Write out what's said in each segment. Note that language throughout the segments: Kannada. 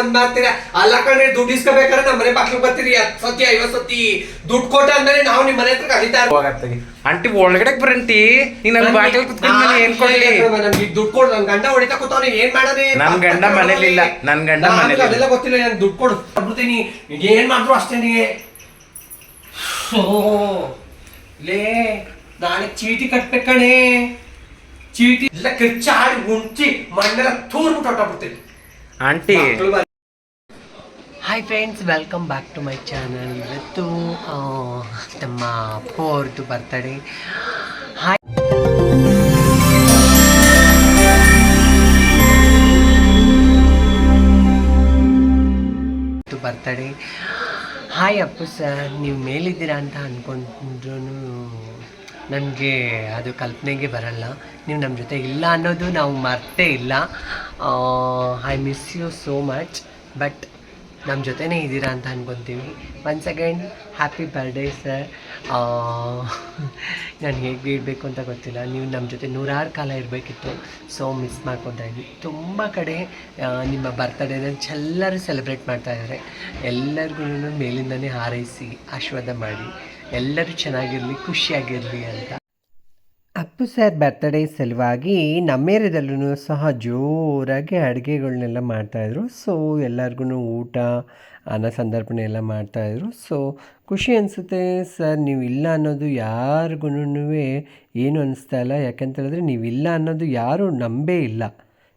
ಒಂದ್ ಮಾಡ್ತೀರ ಅಲ್ಲ ಕಣ್ರಿ ದುಡ್ಡು ಇಸ್ಕೋಬೇಕಾದ್ರೆ ನಮ್ಮ ಮನೆ ಬಾಕ್ಲಿಗೆ ಬರ್ತೀರಿ. ಹತ್ತು ಸತಿ ಐವತ್ ಸತಿ ದುಡ್ಡು ಕೊಟ್ಟ ಅಂದ್ಮೇಲೆ ನಾವು ನಿಮ್ಮ ಮನೆ ಹತ್ರ ಕಲಿತಾ ಹೋಗತ್ತಾಗಿ ಆಂಟಿ ಒಳಗಡೆ ಬರಂಟಿ. ನೀ ನನ್ನ ಬಾಟಲ್ ಕುತ್ಕೊಂಡು ಏನ್ ಕೊಡ್ಲಿ? ನನ್ಗೆ ದುಡ್ಡು ಕೊಡು ನನ್ ಗಂಡ ಹೊಡಿತಾ ಕೂತವನೆ ಏನ್ ಮಾಡನೆ ನನ್ ಗಂಡ ಮನೇಲಿಲ್ಲ ನನ್ ಗಂಡ ಮನೇಲಿ ಅದೆಲ್ಲ ಗೊತ್ತಿಲ್ಲ ನಾನು ದುಡ್ಡು ಕೊಡು. ಕೊಡ್ಬಿಡ್ತೀನಿ ಏನ್ ಮಾಡಿದ್ರು ಅಷ್ಟೇ ನೀ. ಲೇ ನಾಳೆ ಚೀಟಿ ಕಟ್ಬೇಕಣೆ ಕಣೆ. ಚೀಟಿ ಎಲ್ಲ ಕಿರ್ಚಾಡಿ ಮುಂಚಿ ಮಣ್ಣೆಲ್ಲ ತೂರ್ಬಿಟ್ಟು ಹೊಟ್ಟೋಗ್ಬಿಡ್ತೀನಿ aunty hi friends welcome back to my channel ಇವತ್ತು ತಮ್ಮ ಅವ್ರದ್ದು birthday hi birthday hi Appu sir ನೀವು ಮೇಲಿದ್ದೀರಾ ಅಂತ ಅಂದ್ಕೊಂಡ್ರೂ ನಮಗೆ ಅದು ಕಲ್ಪನೆಗೆ ಬರಲ್ಲ. ನೀವು ನಮ್ಮ ಜೊತೆ ಇಲ್ಲ ಅನ್ನೋದು ನಾವು ಮರ್ತೇ ಇಲ್ಲ. I miss you so much but ನಮ್ಮ ಜೊತೆನೇ ಇದ್ದೀರಾ ಅಂತ ಅನ್ಕೊತೀವಿ once second happy birthday sir ನಾನು ಹೇಗೆ ಇಡಬೇಕು ಅಂತ ಗೊತ್ತಿಲ್ಲ. ನೀವು ನಮ್ಮ ಜೊತೆ ನೂರಾರು ಕಾಲ ಇರಬೇಕಿತ್ತು. ಸೊ ಮಿಸ್ ಮಾಡ್ಕೊತಾ ಇದ್ವಿ. ತುಂಬ ಕಡೆ ನಿಮ್ಮ ಬರ್ತ್ಡೇನ ಚೆಲ್ಲರೂ ಸೆಲೆಬ್ರೇಟ್ ಮಾಡ್ತಾಯಿದ್ದಾರೆ ಎಲ್ಲರಿಗೂ ಮೇಲಿಂದನೇ ಹಾರೈಸಿ, ಆಶೀರ್ವಾದ ಮಾಡಿ. ಎಲ್ಲರೂ ಚೆನ್ನಾಗಿರಲಿ, ಖುಷಿಯಾಗಿರಲಿ ಅಂತ. ಅಪ್ಪು ಸರ್ ಬರ್ತಡೇ ಸಲುವಾಗಿ ನಮ್ಮ ಏರಿಯಾದಲ್ಲೂ ಸಹ ಜೋರಾಗಿ ಅಡುಗೆಗಳನ್ನೆಲ್ಲ ಮಾಡ್ತಾಯಿದ್ರು. ಸೊ ಎಲ್ಲರಿಗೂ ಊಟ, ಅನ್ನ ಸಂದರ್ಭನೆ ಎಲ್ಲ ಮಾಡ್ತಾಯಿದ್ರು. ಸೊ ಖುಷಿ ಅನಿಸುತ್ತೆ, ಸರ್ ನೀವು ಇಲ್ಲ ಅನ್ನೋದು ಯಾರಿಗೂ ಏನು ಅನಿಸ್ತಾ ಇಲ್ಲ. ಯಾಕಂತ ಹೇಳಿದ್ರೆ ನೀವಿಲ್ಲ ಅನ್ನೋದು ಯಾರೂ ನಂಬೇ ಇಲ್ಲ.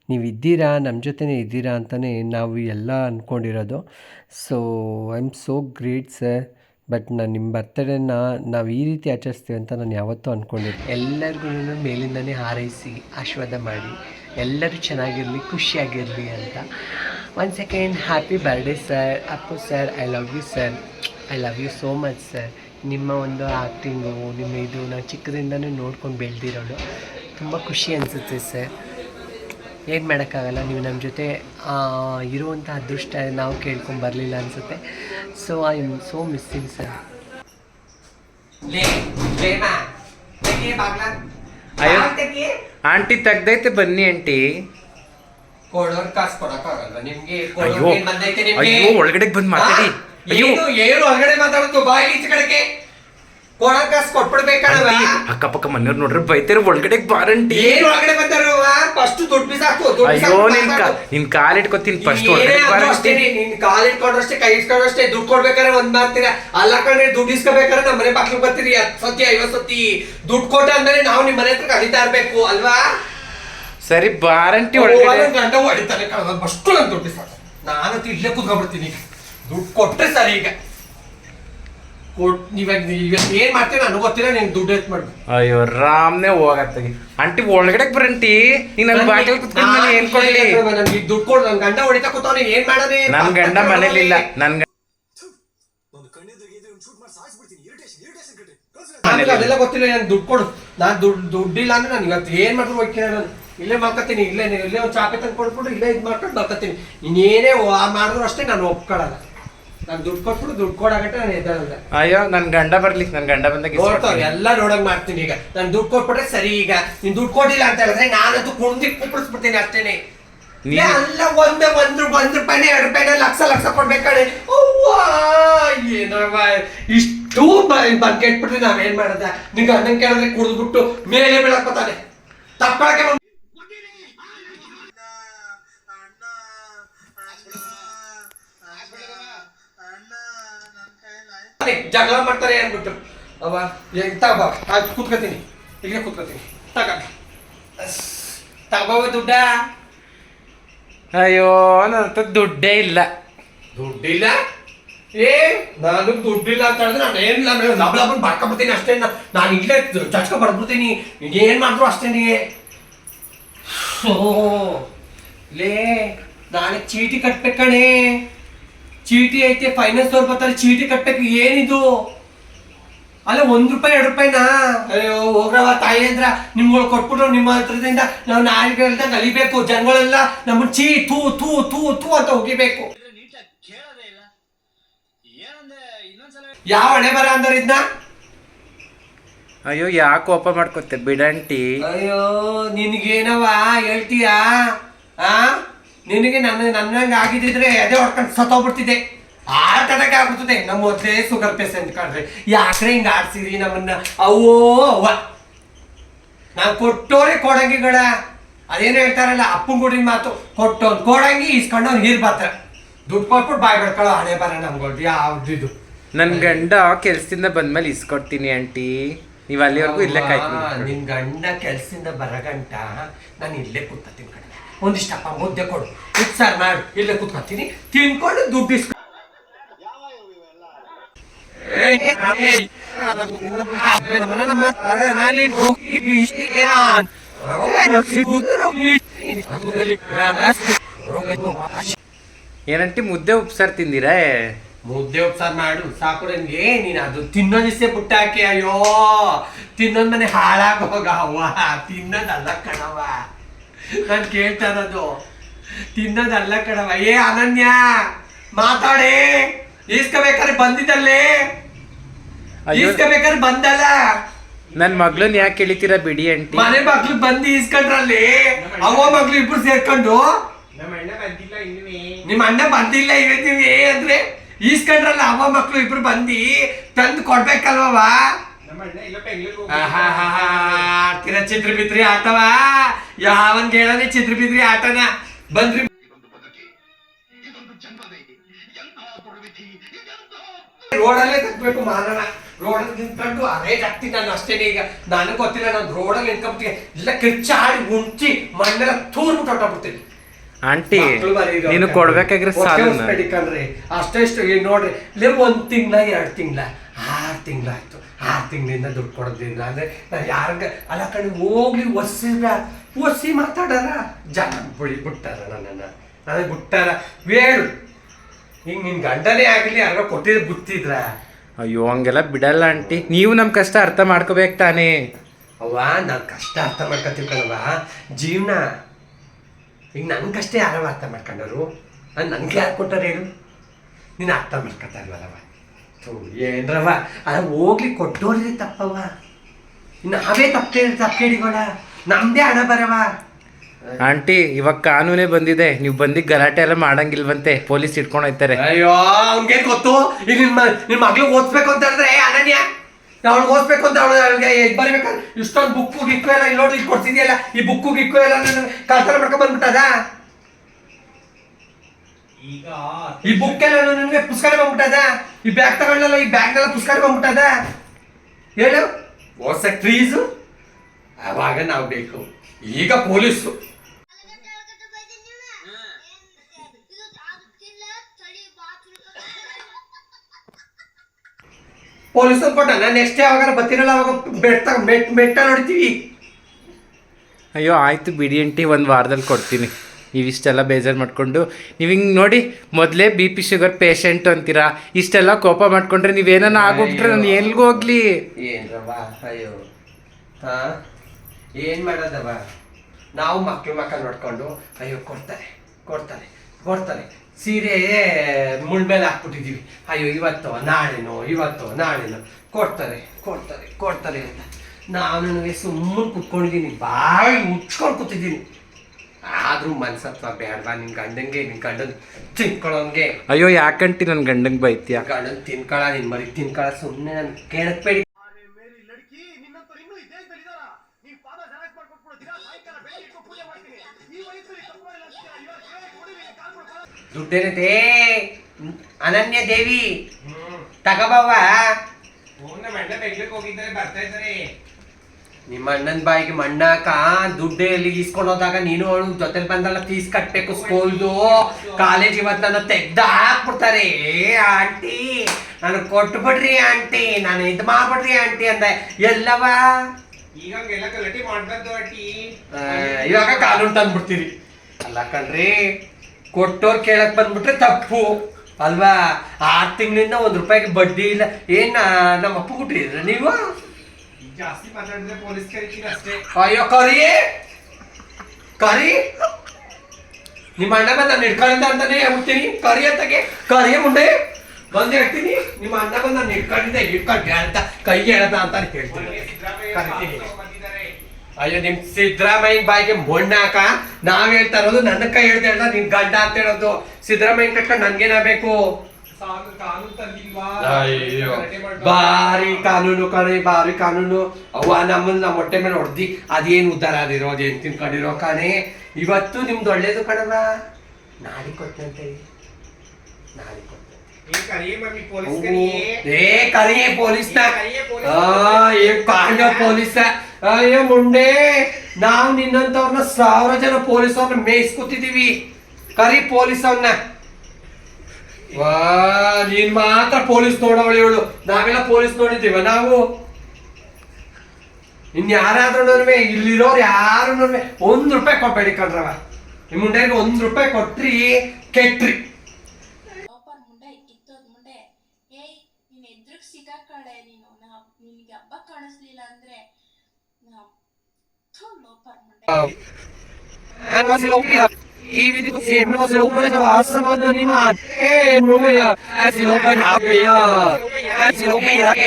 ನೀವು ಇದ್ದೀರಾ ನಮ್ಮ ಜೊತೆನೇ ಇದ್ದೀರಾ ಅಂತಲೇ ನಾವು ಎಲ್ಲ ಅಂದ್ಕೊಂಡಿರೋದು so I am so great sir but ನಾನು ನಿಮ್ಮ ಬರ್ತಡೇನ ನಾವು ಈ ರೀತಿ ಆಚರಿಸ್ತೀವಿ ಅಂತ ನಾನು ಯಾವತ್ತೂ ಅಂದ್ಕೊಂಡಿದ್ದೆ ಎಲ್ಲರಿಗೂ ಮೇಲಿಂದನೇ ಹಾರೈಸಿ, ಆಶೀರ್ವಾದ ಮಾಡಿ, ಎಲ್ಲರೂ ಚೆನ್ನಾಗಿರಲಿ, ಖುಷಿಯಾಗಿರಲಿ ಅಂತ. One second happy birthday sir Appu sir I love you sir I love you so much sir ನಿಮ್ಮ ಒಂದು ಆ್ಯಕ್ಟಿಂಗು ನಿಮ್ಮ ಇದು, ನಾವು ಚಿಕ್ಕದಿಂದನೂ ನೋಡ್ಕೊಂಡು ಬೆಳೆದಿರೋಳು ತುಂಬ ಖುಷಿ ಅನಿಸುತ್ತೆ ಸರ್ ಏನು ಮಾಡೋಕ್ಕಾಗಲ್ಲ ನೀವು ನಮ್ಮ ಜೊತೆ ಇರುವಂಥ ಅದೃಷ್ಟ ನಾವು ಕೇಳ್ಕೊಂಡು ಬರಲಿಲ್ಲ ಅನಿಸುತ್ತೆ. So I am so missing sir ಅಯ್ಯೋ. ಆಂಟಿ ತೆಗ್ದೈತೆ ಬನ್ನಿ ಆಂಟಿ. ಕೊಡೋರ್ ಕಾಸು ಕೊಡಕ್ಕಾಗಲ್ಲ ನಿಮ್ಗೆ ಅಯ್ಯೋ ಕೊಡೋರ್ ಬಂದೈತೆ ನಿಮ್ಗೆ? ಅಯ್ಯೋ ಒಳಗಡೆ ಬಂದ್ ಮಾತಾಡಿ. ಅಯ್ಯೋ. ಏನು ಏನು ಹೊರಗಡೆ ಮಾತಾಡುತ್ತು ಬಾಯಿ ಈಚೆ ಕಡೆಗೆ. ಕೊಡೋರ್ ಕಾಸು ಕೊಟ್ಬಿಡ್ಬೇಕಣವ ಅಕ್ಕಪಕ್ಕ ಮನೆಯವ್ರು ನೋಡ್ರಿ ಬೈತಾರೆ ಒಳಗಡೆ ಬಾರಂಟಿ ಏನ್ ಒಳಗಡೆ ಬಂದರು ಫಸ್ಟ್ ದುಡ್ಡು ದುಡ್ಡು ಅಯ್ಯೋ ನಿನ್ ಕಾ ಮಾತಾಡು. ನಿನ್ ಕಾಲ್ ಇಟ್ಕೊತೀನಿ ಫಸ್ಟ್ ಏನೇ ಒಳಗಡೆ ಅಷ್ಟೇ ನಿನ್ ಕಾಲ್ ಇಟ್ಕೊಂಡ್ರಷ್ಟೇ ಕೈ ಇಟ್ಕೊಂಡ್ರಷ್ಟೇ ದುಡ್ಡು ಕೊಡ್ಬೇಕಾದ್ರೆ ಒಂದ್ ಮಾಡ್ತೀರ ಅಲ್ಲ ಕಣ್ರಿ ದುಡ್ಡು ಇಸ್ಕೋಬೇಕಾದ್ರೆ ನಮ್ಮ ಮನೆ ಬಾಕ್ಲಿಗೆ ಬರ್ತೀರಿ ಹತ್ತು ಸತಿ ಐವತ್ ಸತಿ. ದುಡ್ಡು ಕೊಟ್ಟ ಅಂದ್ರೆ ನಾವು ನಿಮ್ಮ ಮನೆ ಹತ್ರ ಕಲಿತಾ ಇರ್ಬೇಕು ಅಲ್ವಾ? ಸರಿ ಬಾರಂಟಿ ಒಳಗಡೆ. ಗಂಡ ಹೊಡಿತಾನೆ ಕಣೋ, ಅಷ್ಟು ನನ್ ದುಡ್ಡು ಸಾಕು ನಾನಂತೂ ಇಲ್ಲೇ ಕುತ್ಕೊಂಡ್ಬಿಡ್ತೀನಿ ದುಡ್ಡು ಕೊಟ್ರೆ ಸರಿ ಈಗ. ಕೊಟ್ ಇವಾಗ ಇವತ್ತು ಏನ್ ಮಾಡ್ತೀನಿ ನನಗೆ ಗೊತ್ತಿಲ್ಲ ನೀನು ದುಡ್ಡು ಎತ್ ಮಾಡ್ಬೇಕು ಅಯ್ಯೋ ರಾಮ್ನೆ ಹೋಗತ್ತಾಗಿ ಆಂಟಿ ಒಳಗಡೆ ಬರಂಟಿ? ನೀನು ನನ್ನ ಬಾಟಲ್ ಕುತ್ಕೊಂಡು ಏನ್ ಕೊಡ್ಲಿ? ನನ್ಗೆ ದುಡ್ಡು ಕೊಡು ನನ್ ಗಂಡ ಹೊಡಿತಾ ಕೂತವನೆ ಏನ್ ಮಾಡನೆ ನನ್ ಗಂಡ ಮನೇಲಿಲ್ಲ ನನ್ ಗಂಡ ಆಮೇಲೆ ಅದೆಲ್ಲ ಗೊತ್ತಿಲ್ಲ ನನ್ ದುಡ್ಡು ಕೊಡು. ನಾನ್ ದುಡ್ಡು ದುಡ್ಡಿಲ್ಲ ಅಂದ್ರೆ ನಾನು ಇವತ್ತು ಏನ್ ಹೋಗ್ತೀನಿ ನಾನು ಇಲ್ಲೇ ಮಾಡ್ಕೊತೀನಿ ಇಲ್ಲೇ ಇಲ್ಲೇ ಒಂದು ಚಾಪೆ ತಂದು ಕೊಡ್ಬಿಟ್ಟು ಇಲ್ಲೇ ಇದು ಮಾಡ್ಕೊಂಡು ಬರ್ಕೊತೀನಿ ಇನ್ನೇನೇ ವಾ- ಮಾಡಿದ್ರು ಅಷ್ಟೇ ನಾನು ಒಪ್ಕೊಳ್ಳಲ್ಲ ನಾನು ದುಡ್ಡು ಕೊಟ್ಬಿಟ್ಟು ದುಡ್ಡು ಕೊಡಾಗಟ್ಟೆ ನಾನು ಎದ್ದಲ್ಲ ಅಯ್ಯೋ ನನ್ ಗಂಡ ಬರ್ಲಿ ನನ್ ಗಂಡ ಬಂದಾಗ ನೋಡ್ತಾವ್ ಎಲ್ಲ ನೋಡಂಗ್ ಮಾಡ್ತೀನಿ ಈಗ. ನಾನು ದುಡ್ಡು ಕೊಟ್ಬಿಟ್ರೆ ಸರಿ ಈಗ. ನೀನ್ ದುಡ್ಡು ಕೊಟ್ಟಿಲ್ಲ ಅಂತ ಹೇಳಿದ್ರೆ ನಾನಂತೂ ಕುಣ್ದಿ ಕುಪ್ಪಳಿಸ್ಬಿಡ್ತೀನಿ ಅಷ್ಟೇನೆ. ನೀನ್- ಲೇ, ಅಲ್ಲ ಒಂದ್ ಒಂದ್ ರೂ- ಒಂದ್ ರೂಪಾಯಿನೇ ಎರಡು ರೂಪಾಯಿನ ಲಕ್ಷ ಲಕ್ಷ ಕೊಡ್ಬೇಕಾಳೆ ಏನವ ಇಷ್ಟು ಬಗ್ಗೆ ಕೆಟ್ಬಿಟ್ರೆ ನಾವೇನ್ ಮಾಡದ? ನಿಂಗ ಅಣ್ಣನ್ ಕೇಳಿದ್ರೆ ಕುಡಿದ್ಬಿಟ್ಟು ಮೇಲೆ ಬೀಳಕ್ಕೋತಾನೆ ತಪ್ಪಳಕ್ಕೆ ಜಗಳ ಮಾಡ್ತಾರೆ ಅನ್ಬಿಟ್ಟು ಅವ ಎಂತ ಬಾ ಆಯ್ತು ಕೂತ್ಕೋತೀನಿ. ಈಗ ಕೂತ್ಕೋತೀನಿ. ತಗ ತಗೋ ದುಡ್ಡ? ಅಯ್ಯೋ ನನ್ನ ಹತ್ರ ದುಡ್ಡೇ ಇಲ್ಲ. ದುಡ್ಡಿಲ್ಲ? ಏ ನಾನು ದುಡ್ಡಿಲ್ಲ ಅಂತ ಹೇಳಿದ್ರೆ ನಾನು ಏನಿಲ್ಲ ಮೇಡಮ್ ಲಬ್ ಲಬ್ ಬಾಡ್ಕೊಂಡ್ಬಿಡ್ತೀನಿ ಅಷ್ಟೇ. ನಾನು ಇಲ್ಲೇ ಚಚ್ಕೊ ಬರ್ಬಿಡ್ತೀನಿ. ಏನು ಮಾಡಿದ್ರು ಅಷ್ಟೇ ಓ ಲೇ ನಾಳೆ ಚೀಟಿ ಕಟ್ಬೇಕಣೆ ಕಣೆ. ಚೀಟಿ ಐತೆ ಫೈನಾನ್ಸ್ ಅವ್ರು ಬರ್ತಾರೆ ಚೀಟಿ ಕಟ್ಟಕ್ಕೆ ಏನಿದು? ಅಲ್ಲ ಒಂದ್ ರೂಪಾಯಿ ಎರಡು ರೂಪಾಯಿನಾ? ಅಯ್ಯೋ ಹೋಗ್ರವ ತಾಯಿ ಅಂದ್ರ ನಿಮ್ಗಳು ಕೊಟ್ಬಿಟ್ರು ನಿಮ್ಮ ಹತ್ರದಿಂದ ನಾವು ನಾಯಿಗಳೆಲ್ಲ ಕಲಿಬೇಕು ಜನಗಳೆಲ್ಲ ನಮ್ಮ ಚೀ ತೂ ತೂ ತೂ ತೂ ಅಂತ ಹೋಗಿಬೇಕು ಯಾವ ಹಣೆ ಬರ ಅಂದ್ರ ಇದನ್ನ ಅಯ್ಯೋ ಯಾಕೆ ಕೋಪ ಮಾಡ್ಕೊತೆ ಬಿಡಂಟಿ? ಅಯ್ಯೋ ನಿನ್ಗೇನವ ಹೇಳ್ತೀಯಾ? ಆ? ನಿನಗೆ ನನ್ನ ನನ್ನಂಗೆ ಆಗಿದ್ದಿದ್ರೆ ಅದೇ ಹೊಡ್ಕೊಂಡು ಸತ್ತೋಗ್ಬಿಡ್ತಿದ್ದೆ. ಆ ತನಕ ಆಗ್ಬಿಡ್ತದೆ ನಮ್ಮ ಮೊದಲೇ ಸುಗರ್ ಪೇಷಂಟ್ ಕಾಣ್ರಿ. ಯಾಕ್ರೆ ಹಿಂಗೆ ಆಡ್ಸಿರಿ ನಮ್ಮನ್ನ? ಅವೋ ಅವ್ವ. ನಾನು ಕೊಟ್ಟೋರೆ ಕೊಡಂಗಿಗಳ. ಅದೇನು ಹೇಳ್ತಾರಲ್ಲ ಅಪ್ಪನ ಗುಡಿನ ಮಾತು. ಕೊಟ್ಟೋನ್ ಕೊಡಂಗಿ ಇಸ್ಕೊಂಡವ್ನು ಹೀರ್ ಬಾತ್ರ. ದುಡ್ಡು ಕೊಟ್ಬಿಟ್ಟು ಬಾಯ್ ಬಿಡ್ಕೊಳ್ಳೋ ಹಳೆ ಬರ ನಮ್ಗೊಡ್ರಿ ಯಾವ್ದಿದು? ನನ್ನ ನನ್ ಗಂಡ ಕೆಲ್ಸದಿಂದ ಬಂದ್ಮೇಲೆ ಇಸ್ಕೊಡ್ತೀನಿ ಆಂಟಿ. ನೀವ್ ಅಲ್ಲಿವರೆಗೂ ಇಲ್ಲೇ ಕಾಯ್ತೀನಿ ನಿನ್ ಗಂಡ ಕೆಲ್ಸದಿಂದ ಬರಗಂಟ ನಾನು ಇಲ್ಲೇ ಕೂತ್ತೀನಿ ಕಡೆ ಒಂದಿಷ್ಟಪ್ಪ ಮುದ್ದೆ ಕೊಡು. ಉಪ್ಸಾರು ಮಾಡು. ಇಲ್ಲೇ ಕೂತ್ಕೊತೀನಿ. ತಿನ್ಕೊಂಡು ದುಡ್ಡು ಇಸ್ಕೊ ಏನಂಟಿ ಮುದ್ದೆ ಉಪ್ಸಾರ್ ತಿಂದಿರಾ? ಮುದ್ದೆ ಉಪ್ಸಾರು ಮಾಡು. ಸಾಕು ನನ್ಗೆ ನೀನು ಅದು ತಿನ್ನೋದಿಷ್ಟೇ ಪುಟ್ಟ ಹಾಕಿ ಅಯ್ಯೋ. ತಿನ್ನೋದ್ ಮನೆ ಅವ್ವ ತಿನ್ನೋದಲ್ಲ ಕಣವ ನಾನು ಕೇಳ್ತಾ ಇರೋದು ತಿನ್ನೋದಲ್ಲ ಕಣವ ಏ ಅನನ್ಯ ಮಾತಾಡಿ. ಈಸ್ಕೋಬೇಕಾದ್ರೆ ಬಂದಿದ್ದಲ್ಲೇ. ಅಯ್ಯೋ. ಈಸ್ಕೋಬೇಕಾದ್ರೆ ಬಂದಲ್ಲ. ನನ್ ಮಗ್ಳನ್ ಯಾಕೆ ಕೇಳಿತೀರಾ ಬಿಡಿ ಅಂಟಿ ಮನೆ ಮಕ್ಳು ಬಂದು ಈಸ್ಕೊಂಡ್ರಲ್ಲಿ ಅವ್ವ ಮಕ್ಳು ಇಬ್ರು ಸೇರ್ಕೊಂಡು. ನಿಮ್ಮ ಅಣ್ಣ ಬಂದಿಲ್ಲ ಇವತ್ತೀವಿ ಅಂದ್ರೆ ಈಸ್ಕೊಂಡ್ರಲ್ಲ ಅವ್ವ ಮಕ್ಳು ಇಬ್ರು ಬಂದು ತಂದು ಕೊಡ್ಬೇಕಲ್ವವ ಚಿತ್ರ ಬಿದ್ರಿ ಆತವ ಯಾವನ್ ಹೇಳನೆ ಚಿತ್ರ ಬಿದ್ರಿ. ಆಟನ ಬಂದ್ರಿ ರೋಡಲ್ಲೇ ತಗ್ಬೇಕು ಮಾನವ. ರೋಡಲ್ಲಿ ನಿಂತ್ಕೊಂಡು ಅದೇ ಜಾಸ್ತಿ ನಾನು ಅಷ್ಟೇನೆ ಈಗ. ನನಗೆ ಗೊತ್ತಿಲ್ಲ ನಾನು ರೋಡಲ್ಲಿ ನಿಂತ್ಕೊಂಡ್ಬಿಟ್ಟಿಗೆ ಇಲ್ಲ ಕಿರ್ಚಾಡಿ ಮುಂಚಿ ಮಣ್ಣೆಲ್ಲ ತೂರ್ಬಿಟ್ಟು ಹೊಟ್ಟೋಗ್ಬಿಡ್ತೀನಿ ಆಂಟಿ ನೀನು. ಕೊಡ್ಬೇಕಾಗಿರೋ ಹೊಟ್ಟೆ ಸಾಲ ಅಷ್ಟೆಷ್ಟು ಈಗ ನೋಡ್ರಿ ಲೇ ಒಂದ್ ತಿಂಗ್ಳ ಎರಡ್ ತಿಂಗ್ಳ. ತಿಂಗ್ಳಾಯ್ತು. ಆರು ತಿಂಗಳಿಂದ ದುಡ್ಡು ಕೊಡೋದ್ರಿಂದ. ಅಂದ್ರೆ ನಾನು ಯಾರಿಗೆ ಅಲ್ಲ ಕಡೆ ಹೋಗ್ಲಿ ಒಸಿ ಒಸಿ ಮಾತಾಡಾರ? ಜನ ಬಿಡಿ ಬಿಟ್ಟಾರ ನನ್ನನ್ನ. ನನಗೆ ಬಿಟ್ಟಾರ ಬೇಡು ಹಿಂಗೆ ನಿನ್ನ ಗಂಡನೇ ಆಗಲಿ ಯಾರೋ ಕೊಟ್ಟಿದ್ರೆ ಬಿಟ್ಟಿದ್ರ ಅಯ್ಯೋ ಹಂಗೆಲ್ಲ ಬಿಡಲ್ಲ ಆಂಟಿ. ನೀವು ನಮ್ಮ ಕಷ್ಟ ಅರ್ಥ ಮಾಡ್ಕೋಬೇಕು ತಾನೇ. ಅವ್ವ ನಾನು ಕಷ್ಟ ಅರ್ಥ ಮಾಡ್ಕೊತೀವಿ ಕಣವ ಜೀವನ ಈಗ ನನ್ನ ಕಷ್ಟ ಯಾರೋ ಅರ್ಥ ಮಾಡ್ಕೊಂಡರು ಅದು ನನಗೆ ಯಾರು ಕೊಟ್ಟಾರ ಹೇಳು? ನೀನು ಅರ್ಥ ಮಾಡ್ಕೊತಾ ಇಲ್ವಲ್ಲವ ಏನ್ರವ ಅದ ಹೋಗ್ಲಿ ಕೊಟ್ಟೋರಿ ತಪ್ಪವ ನಾವೇ ತಪ್ಪೇ ತಪ್ಪೇಡಿಗೋಳ ನಮ್ದೇ ಹಣ ಬರವ ಆಂಟಿ ಇವಾಗ ಕಾನೂನೇ ಬಂದಿದೆ. ನೀವು ಬಂದಿ ಗಲಾಟೆ ಎಲ್ಲ ಮಾಡಂಗಿಲ್ವಂತೆ. ಪೊಲೀಸ್ ಇಟ್ಕೊಂಡು ಹೋಯ್ತಾರೆ. ಅಯ್ಯೋ ಅವ್ನಿಗೆ ಗೊತ್ತು? ಈಗ ನಿಮ್ಮ ಮ- ನಿನ್ ಮಗ್ಳು ಓದ್ಬೇಕು ಅಂತ ಹೇಳಿದ್ರೆ ಅನನ್ಯ ಅವಳು ಓದ್ಬೇಕು ಅಂತ ಅವಳು ಅವಳಿಗೆ ಬರ್ಬೇಕಾದ್ರೆ ಇಷ್ಟೊಂದು ಬುಕ್ಕು ಗಿಕ್ಕು ಎಲ್ಲ ಇಲ್ಲಿ ನೋಡಿ ಇಲ್ಲಿ ಕೊಡ್ತಿದ್ಯಲ್ಲ ಈ ಬುಕ್ಕು ಗಿಕ್ಕು ಎಲ್ಲ ನನ್ನ ಕಳ್ತನ ಮಾಡ್ಕೊಂಡ್ ಬಂದ್ಬಿಟ್ಟದ? ಈ ಬುಕ್ ಎಲ್ಲ ನನಗೆ ಪುಸ್ತಕ ಬಂದ್ಬಿಟ್ಟದ? ಈ ಬ್ಯಾಗ್ ತಗೊಳ್ಳಲ್ಲ, ಈ ಬ್ಯಾಗ್ನೆಲ್ಲ ಪುಸ್ತಕ ಬಂದ್ಬಿಟ್ಟದ. ಹೇಳು. ಹೊಸ ಟ್ರೀಸು ಅವಾಗ ನಾವು ಬೇಕು. ಈಗ ಪೊಲೀಸು. ಪೊಲೀಸ್ ಕೊಟ್ಟ ನಾನು ನೆಕ್ಸ್ಟ್ ಯಾವಾಗ ಬರ್ತಿರಲ್ಲ ಅವಾಗ ಬೆಟ್ಟ ಬೆಟ್ಟ ಬೆಟ್ಟ ನೋಡ್ತೀವಿ. ಅಯ್ಯೋ, ಆಯ್ತು ಬಿಡಿ ಎಂಟಿ ಒಂದು ವಾರದಲ್ಲಿ ಕೊಡ್ತೀನಿ. ನೀವು ಇಷ್ಟೆಲ್ಲ ಬೇಜಾರು ಮಾಡಿಕೊಂಡು ನೀವು ಹಿಂಗೆ ನೋಡಿ ಮೊದಲೇ ಬಿ ಪಿ ಶುಗರ್ ಪೇಷಂಟ್ ಅಂತೀರಾ ಇಷ್ಟೆಲ್ಲ ಕೋಪ ಮಾಡ್ಕೊಂಡ್ರೆ ನೀವೇನ ಆಗೋಗ್ಬಿಟ್ರೆ ನಾನು ಎಲ್ಗೂ ಹೋಗ್ಲಿ. ಅಯ್ಯೋ. ಹಾ? ಏನು ಮಾಡೋದವ ನಾವು ಮಕ್ಕಳು ಮಕ್ಕಳು ನೋಡ್ಕೊಂಡು ಅಯ್ಯೋ ಕೊಡ್ತಾರೆ ಕೊಡ್ತಾರೆ ಕೊಡ್ತಾರೆ. ಸೀರೆ ಮುಳ್ ಮೇಲೆ ಹಾಕ್ಬಿಟ್ಟಿದ್ದೀವಿ. ಅಯ್ಯೋ ಇವತ್ತೋ ನಾಳೆನೋ ಇವತ್ತೋ ನಾಳೆನೋ. ಕೊಡ್ತಾರೆ ಕೊಡ್ತಾರೆ ಕೊಡ್ತಾರೆ ಅಂತ. ನಾನು ನನಗೆ ಸುಮ್ಮನೆ ಕುತ್ಕೊಂಡಿದ್ದೀನಿ ಬಾಯಿ ಮುಚ್ಕೊಂಡು ಕೂತಿದ್ದೀನಿ. ಆದ್ರೂ ಮನ್ಸತ್ವ ಬೇಡವಾ ನಿನ್ ಗಂಡಂಗೆ ನಿನ್ ಗಂಡನ್ ತಿನ್ಕೊಳ್ಳೋಂಗೆ ಅಯ್ಯೋ ಯಾಕಂಟಿ ನನ್ನ ಗಂಡಂಗೆ ಬೈತೀಯ? ಗಂಡನ್ ತಿನ್ಕೊಳ ನಿನ್ ಮರಿ ತಿನ್ಕೊಳ ಸುಮ್ಮನೆ ನನ್ ಕೇಳಕ್ಬೇಡಿ ದುಡ್ಡೇನೈತೆ? ಅನನ್ಯ ದೇವಿ. ತಗಬವ್ವ ನಿಮ್ಮ ಅಣ್ಣನ ಬಾಯಿಗೆ ಮಣ್ಣಾಕ ದುಡ್ಡು ಎಲ್ಲಿ ಈಸ್ಕೊಂಡು ಹೋದಾಗ ನೀನು ಅವಳು ಜೊತೆಲಿ ಬಂದಲ್ಲ ಫೀಸ್ ಕಟ್ಟಬೇಕು ಸ್ಕೂಲ್ದು. ಕಾಲೇಜ್ ಇವತ್ತು ನನ್ನ ತೆಗ್ದು ಹಾಕ್ಬಿಡ್ತಾರೆ. ಆಂಟಿ ನನಗೆ ಕೊಟ್ಟು ಬಿಡ್ರಿ ಆಂಟಿ ನಾನು ಇದು ಮಾಡ್ಬಿಡ್ರಿ ಆಂಟಿ ಅಂದೆ. ಎಲ್ಲವ? ಇವಾಗ ಕಾನೂನು ತಂದ್ಬಿಡ್ತೀರಿ. ಅಲ್ಲ ಕಣ್ರಿ ಕೊಟ್ಟೋರ್ ಕೇಳಕ್ ಬಂದ್ಬಿಟ್ರೆ ತಪ್ಪು. ಅಲ್ವಾ? ಆರು ತಿಂಗಳಿಂದ ಒಂದ್ ರೂಪಾಯಿಗೆ ಬಡ್ಡಿ ಇಲ್ಲ. ಏನ ನಮ್ಮ ಅಪ್ಪ ಕೊಟ್ಟಿದ್ರ ನೀವು? ಜಾಸ್ತಿ ಮಾತಾಡಿದ್ರೆ ಪೊಲೀಸ್ ಕರಿತೀನಿ ಅಷ್ಟೇ. ಅಯ್ಯೋ ಕರಿ! ಕರಿ! ನಿಮ್ಮ ಅಣ್ಣ ಬಂದ ನಾನು ಹಿಡ್ಕೊಂಡಿದ್ದ ಅಂತಾನೆ ಹೋಗ್ತೀನಿ ಕರಿ ಅಂತಗೆ. ಕರಿಯ ಮುಂಡೆ ಬಂದು ಹೇಳ್ತೀನಿ. ನಿಮ್ಮ ಅಣ್ಣ ಬಂದ ನಾನು ಹಿಡ್ಕೊಂಡಿದ್ದೆ ಹಿಡ್ಕೊಂಡೆ ಅಂತ ಕೈ ಹೇಳದ ಅಂತ ಹೇಳ್ತೀನಿ. ಕರಿತೀನಿ. ಅಯ್ಯೋ ನಿಮ್ ಸಿದ್ದರಾಮಯ್ಯ ಬಾಯಿಗೆ ಮೊಣ್ಣಾಕ ನಾವ್ ಹೇಳ್ತಾ ಇರೋದು ನನ್ನ ಕೈ ಹೇಳ್ತಾ ಇಲ್ಲ ನಿನ್ ಗಂಡ ಅಂತ ಹೇಳೋದು. ಸಿದ್ದರಾಮಯ್ಯ ಕಟ್ಕೊಂಡು ನನ್ಗೇನಾಗಬೇಕು? ಅಯ್ಯೋ ಬಾರಿ ಕಾನೂನು ಕಣೆ ಬಾರಿ ಕಾನೂನು. ಅವ್ವ ನಮ್ಮನ್ನ ನಮ್ಮ ಹೊಟ್ಟೆ ಮೇಲೆ ಹೊಡ್ದಿ ಅದೇನು ಉದ್ಧಾರ ಆದಿರೋ ಅದೇನು ತಿನ್ಕೊಂಡಿರೋ ಕಣೆ. ಇವತ್ತು ನಿಮ್ದು ಒಳ್ಳೇದು ಕಣವ ನಾಳೆ ಕೊಟ್ಟಂತೆ. ನಾಳೆ ಏ ಕರಿಯೇ ಪೊಲೀಸ್ನ. ಆ ಏ ಕಾಂಡ ಪೊಲೀಸ. ಅಯ್ಯೋ ಮುಂಡೆ. ನಾವು ನಿನ್ನಂತವ್ರನ್ನ ಸಾವಿರ ಜನ ಪೊಲೀಸ್ ಅವ್ರನ್ನ ಮೇಯಿಸ್ಕೊತಿದೀವಿ ಕರಿ ಪೊಲೀಸ್ ಅವ್ರನ್ನ ವಾ ನೀನ್ ಮಾತ್ರ ಪೊಲೀಸ್ ನೋಡವಳಿ ಇವಳು. ನಾವೆಲ್ಲ ಪೊಲೀಸ್ ನೋಡಿದ್ದೀವ ನಾವು? ಇನ್ ಯಾರಾದ್ರೂ ಇಲ್ಲಿರೋರು ಯಾರು ಒಂದ್ ರೂಪಾಯಿ ಕೊಡ್ಬೇಡಿ ಕಣ್ರವ. ನಿಮ್ ಮುಂಡೆಗೆ ಒಂದ್ ರೂಪಾಯಿ ಕೊಟ್ರಿ ಕೆಟ್ರಿ. ಲೋಪರ್ ಮುಂಡೆ ಕಿತ್ತೋದ್ ಮುಂಡೆ ಏಯ್ ನೀನ್ ಎದ್ರಿಗೆ ಸಿಕ್ಕಾಕಳೆ ನೀನು ನಾ ನಿನ್ಗೆ ಹಬ್ಬ ಕಾಣಿಸ್ಲಿಲ್ಲ ಅಂದ್ರೆ ನಾ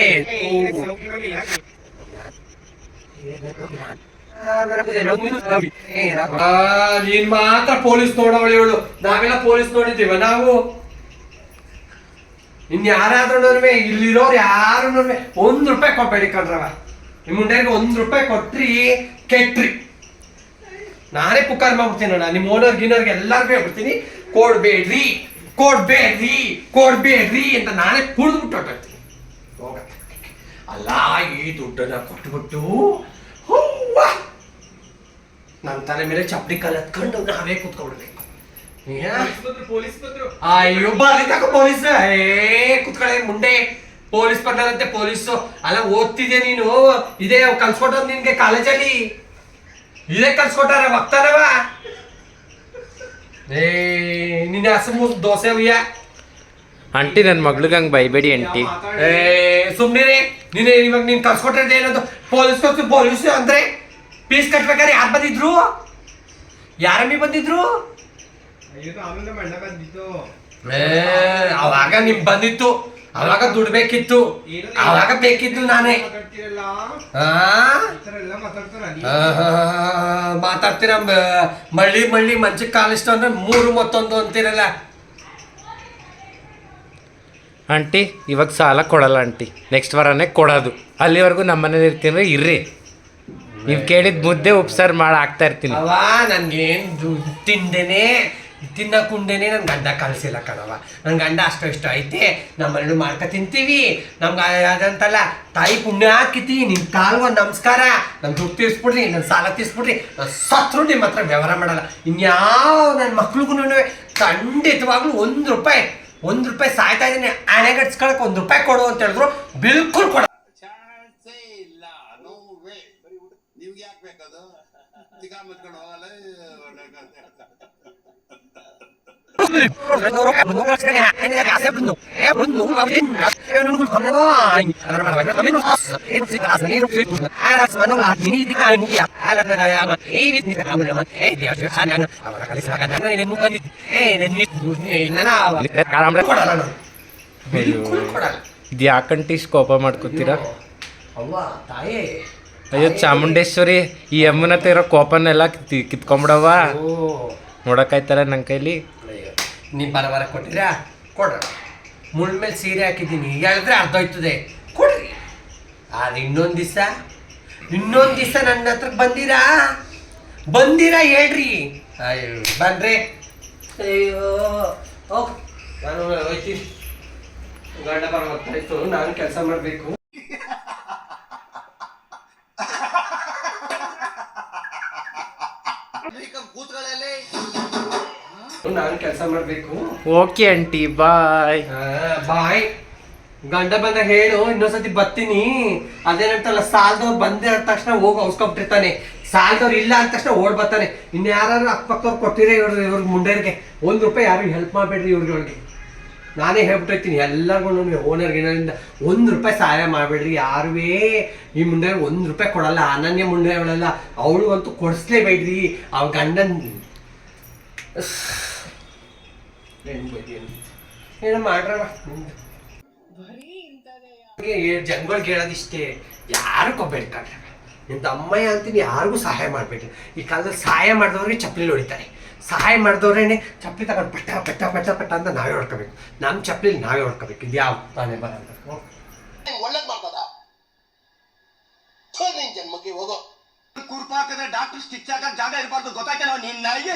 ಥು, ಲೋಪರ್ ಮುಂಡೆ ನೀನ್ ಮಾತ್ರ ಪೊಲೀಸ್ ನೋಡವಳಿ ಇವಳು ನಾವೆಲ್ಲ ಪೊಲೀಸ್ ನೋಡಿದ್ದೀವ ನಾವು? ಇನ್ ಯಾರಾದ್ರೂ ಇಲ್ಲಿರೋರು ಯಾರು ಒಂದ್ ರೂಪಾಯಿ ಕೊಟ್ಬೇಡಿ ಕಣ್ರವ. ನಿಮ್ ಮುಂಡೆಗೆ ಒಂದ್ ರೂಪಾಯಿ ಕೊಟ್ರಿ ಕೆಟ್ರಿ. ನಾನೇ ಪುಕಾರ್ ಮಾಡ್ಬಿಡ್ತೀನಿ ಅಣ್ಣ. ನಿಮ್ಮ ಓನರ್ ಗಿನರ್ಗೆ ಎಲ್ಲಾರ್ಗೂ ಹೇಳ್ಬಿಡ್ತೀನಿ ಕೊಡ್ಬೇಡ್ರಿ ಕೊಡ್ಬೇಡ್ರಿ ಕೊಡ್ಬೇಡ್ರಿ ಅಂತ ನಾನೇ ಕುಡಿದ್ಬಿಟ್ಟು ಹೊಟ್ಟೋಗ್ತೀನಿ ಹೋಗ. ಅಲ್ಲ, ಈ ದುಡ್ಡನ್ನ ಕೊಟ್ಬಿಟ್ಟು ಹೂವ ನನ್ನ ತಲೆ ಮೇಲೆ ಚಪ್ಪಡಿ ಕಾಲು ಹತ್ಕೊಂಡು ನಾವೇ ಕೂತ್ಕೊಡ್ಬೇಕು? ಅಯ್ಯೋ ಬಾರಿ ತಕ ಪೊಲೀಸ್. ಏ, ಕುತ್ಕೊಳ್ಳೆ ಮುಂಡೆ ಪೊಲೀಸ್ ಬರ್ತಾರಂತೆ ಪೊಲೀಸು. ಅಲ್ಲ, ಓದ್ತಿದ್ಯಾ ನೀನು? ಇದೇ ಕಲ್ಸ್ಕೊಟ್ಟು ನಿನ್ಗೆ ಕಾಲೇಜಲ್ಲಿ? ಇದೇ ಕಲ್ಸ್ಕೊಟ್ಟಾರ ವಕ್ತಾರವ ಏ ನಿನ್ನ ಹಸು ದೋಸೆ ಉಯ್ಯ ಆಂಟಿ ನನ್ನ ಮಗ್ಳಿಗೆ ಹಂಗೆ ಬೈಬೇಡಿ ಆಂಟಿ. ಏ ಸುಮ್ನಿರಿ. ನೀನು ಇವಾಗ ನೀನ್ ಕಲ್ಸ್ಕೊಟ್ಟಿರೋದು ಏನದು? ಪೊಲೀಸ್ ಪೊಲೀಸ್ ಅಂದ್ರೆ? ಪೀಸ್ ಕಟ್ಬೇಕಾದ್ರೆ ಯಾರು ಬಂದಿದ್ರು? ಯಾರಮ್ಮಿ ಬಂದಿದ್ರು? ಏ ಅವಾಗ ನಿಮ್ ಬಂದಿತ್ತು. ಅವಾಗ ದುಡ್ಬೇಕಿತ್ತು ಅವಾಗ ಬೇಕಿತ್ತು ನಾನೇ. ಮಾತಾಡ್ತೀರ ಮಳ್ಳಿ ಮಳ್ಳಿ ಮಂಚಕ್ಕೆ ಕಾಲಿಷ್ಟು ಅಂದ್ರೆ ಮೂರು ಮತ್ತೊಂದು ಅಂತೀರಲ್ಲ. ಆಂಟಿ ಇವಾಗ ಸಾಲ ಕೊಡಲ್ಲ ಆಂಟಿ. ನೆಕ್ಸ್ಟ್ ವಾರನೇ ಕೊಡೋದು. ಅಲ್ಲಿವರೆಗೂ ನಮ್ಮ ಮನೇಲಿ ಇರ್ತೀನಿ ಇರ್ರಿ. ನೀವು ಕೇಳಿದ ಮುದ್ದೆ ಉಪ್ಸಾರು ಮಾಡಿ ಹಾಕ್ತಾ ಇರ್ತೀನಿ. ಅವ ನನಗೇನು ದುಡ್ಡು ತಿಂದೇನೆ ತಿನ್ನಕುಂಡೇನೆ ನನ್ ಗಂಡ ಕಳ್ಸಿಲ್ಲ ಕಣವ ನನ್ ಗಂಡ ಅಷ್ಟು ಇಷ್ಟ ಐತೆ. ನಮ್ಮ ಮನೇಲಿ ಮಾಡ್ಕ ತಿಂತೀವಿ. ನಮ್ಗೆ ಅದಂತಲ್ಲ, ತಾಯಿ ಪುಣ್ಯ ಹಾಕಿತಿ ನಿನ್ ಕಾಲ್ಗೆ ಒಂದು ನಮಸ್ಕಾರ. ನನ್ ದುಡ್ಡು ತೀರ್ಸ್ಬಿಡ್ರಿ ನನ್ನ ಸಾಲ ತೀರ್ಸ್ಬಿಡ್ರಿ. ನಾನು ಸತ್ರು ನಿಮ್ಮ ಹತ್ರ ವ್ಯವಹಾರ ಮಾಡಲ್ಲ. ಇನ್ಯಾವ ನನ್ನ ಮಕ್ಳಿಗೂ ಖಂಡಿತವಾಗ್ಲೂ ಒಂದು ರೂಪಾಯಿ ಒಂದು ರೂಪಾಯಿ ಸಾಯ್ತಾ ಇದೀನಿ. ಹಣೆಗಡ್ಸ್ಕೊಳಕ್ ಒಂದು ರೂಪಾಯಿ ಕೊಡು ಅಂತ ಹೇಳಿದ್ರು, ಬಿಲ್ಕುಲ್ ಕೊಡ ನಿಮ್ಗೆ ಬೇಕದು ತಿಕಾ ಮುಚ್ಕೊಂಡು ಹೋಗಲ್ಲ ಇದು ಯಾಕಂಟಿ ಇಷ್ಟ್ ಕೋಪ ಮಾಡ್ಕೋತೀರಾ? ಅಯ್ಯೋ, ಚಾಮುಂಡೇಶ್ವರಿ, ಈ ಯಮ್ಮನ ಹತ್ರ ಇರೋ ಕೋಪನೆಲ್ಲ ಕಿತ್ ಕಿತ್ಕೊಂಬಿಡವ ನೋಡಕ್ಕಾಯ್ತಾರ ನನ್ನ ಕೈಲಿ? ನೀವು ಬರ ಬರ ಕೊಟ್ಟಿರಾ ಕೊಡ್ರ. ಮುಳ್ಳ ಮೇಲೆ ಸೀರೆ ಹಾಕಿದ್ದೀನಿ. ಹೇಳಿದ್ರೆ ಅರ್ಧ ಹೋಯ್ತದೆ. ಕೊಡ್ರಿ. ಆದ್ರೆ ಇನ್ನೊಂದು ದಿವಸ ಇನ್ನೊಂದು ದಿವಸ ನನ್ನ ಹತ್ರ ಬಂದಿರಾ? ಬಂದಿರಾ ಹೇಳ್ರಿ. ಅಯ್ಯೋ ಬನ್ರಿ. ಅಯ್ಯೋ. ಓಹ್ ನಾನು ಹೋಯ್ತೀನಿ ಗಂಡ ಬರ ಗೊತ್ತಾಯ್ತು ನಾನು ಕೆಲಸ ಮಾಡಬೇಕು. ನಾನು ಕೆಲಸ ಮಾಡಬೇಕು. Okay aunty bye. ಬಾಯ್. ಗಂಡ ಬಂದ ಹೇಳು ಇನ್ನೊಂದ್ಸತಿ ಬರ್ತೀನಿ. ಅದೇನಂತಲ್ಲ ಸಾಲದವ್ರು ಬಂದೆ ಅಂದ ತಕ್ಷಣ ಹೋಗಿ ಔಸ್ಕೊಂಬಿಟ್ಟಿರ್ತಾನೆ ಸಾಲದವ್ರು ಇಲ್ಲ ಅಂದ ತಕ್ಷಣ ಓಡ್ ಬರ್ತಾನೆ. ಇನ್ನು ಯಾರು ಅಕ್ಕಪಕ್ಕವ್ರು ಕೊಟ್ಟಿರ ಇವ್ರ ಇವ್ರ ಮುಂಡೆಯರಿಗೆ ಒಂದು ರೂಪಾಯಿ ಯಾರು ಹೆಲ್ಪ್ ಮಾಡಬೇಡ್ರಿ ಇವ್ರಿಗೆ ನಾನೇ ಹೇಳ್ಬಿಟ್ಟಿರ್ತೀನಿ. ಎಲ್ಲರಿಗೂ ಓನರ್ ಗಿನರಿಂದ ಒಂದು ರೂಪಾಯಿ ಸಹಾಯ ಮಾಡಬೇಡ್ರಿ. ಯಾರುವೇ ಈ ಮುಂಡೆ ಒಂದು ರೂಪಾಯಿ ಕೊಡಲ್ಲ. ಅನನ್ಯ ಮುಂಡೆ ಅವಳಲ್ಲ ಅವಳಿಗಂತೂ ಕೊಡಿಸ್ಲೇಬೇಡ್ರಿ. ಅವ್ರ ಗಂಡನ್ ಏನೋ ಕೇಳೋದಿಷ್ಟೇ ಬರೀ ಇಂಥದೇ ಜನಗಳಿಗೆ ಹೇಳೋದಿಷ್ಟೇ ಯಾರು ನಿಂತ ಅಮ್ಮಯ್ಯ ಅಂತೀನಿ ಯಾರಿಗೂ ಸಹಾಯ ಮಾಡಬೇಡಿ. ಈ ಕಾಲದಲ್ಲಿ ಸಹಾಯ ಮಾಡಿದವ್ರಿಗೆ ಚಪ್ಪಲಿ ಹೊಡಿತಾರೆ. ಸಹಾಯ ಮಾಡಿದವ್ರೇನೆ ಚಪ್ಪಲಿ ತಗೊಂಡು ಪಟ್ಟ ಪಟ್ಟ ಪಟ್ಟ ಪಟ್ಟ ಅಂತ ನಾವೇ ಹೊಡ್ಕೋಬೇಕು. ನಮ್ಮ ಚಪ್ಪಲಿ ನಾವೇ ಹೊಡ್ಕೋಬೇಕು. ಇದು ಯಾವ ತಾನೇ ಬರಲ್ಲ డాక్టర్ స్టిచ్ ఆక జాగా ఇరపడదు గొత్తాయితే నువ్వు నిన్న అయ్యే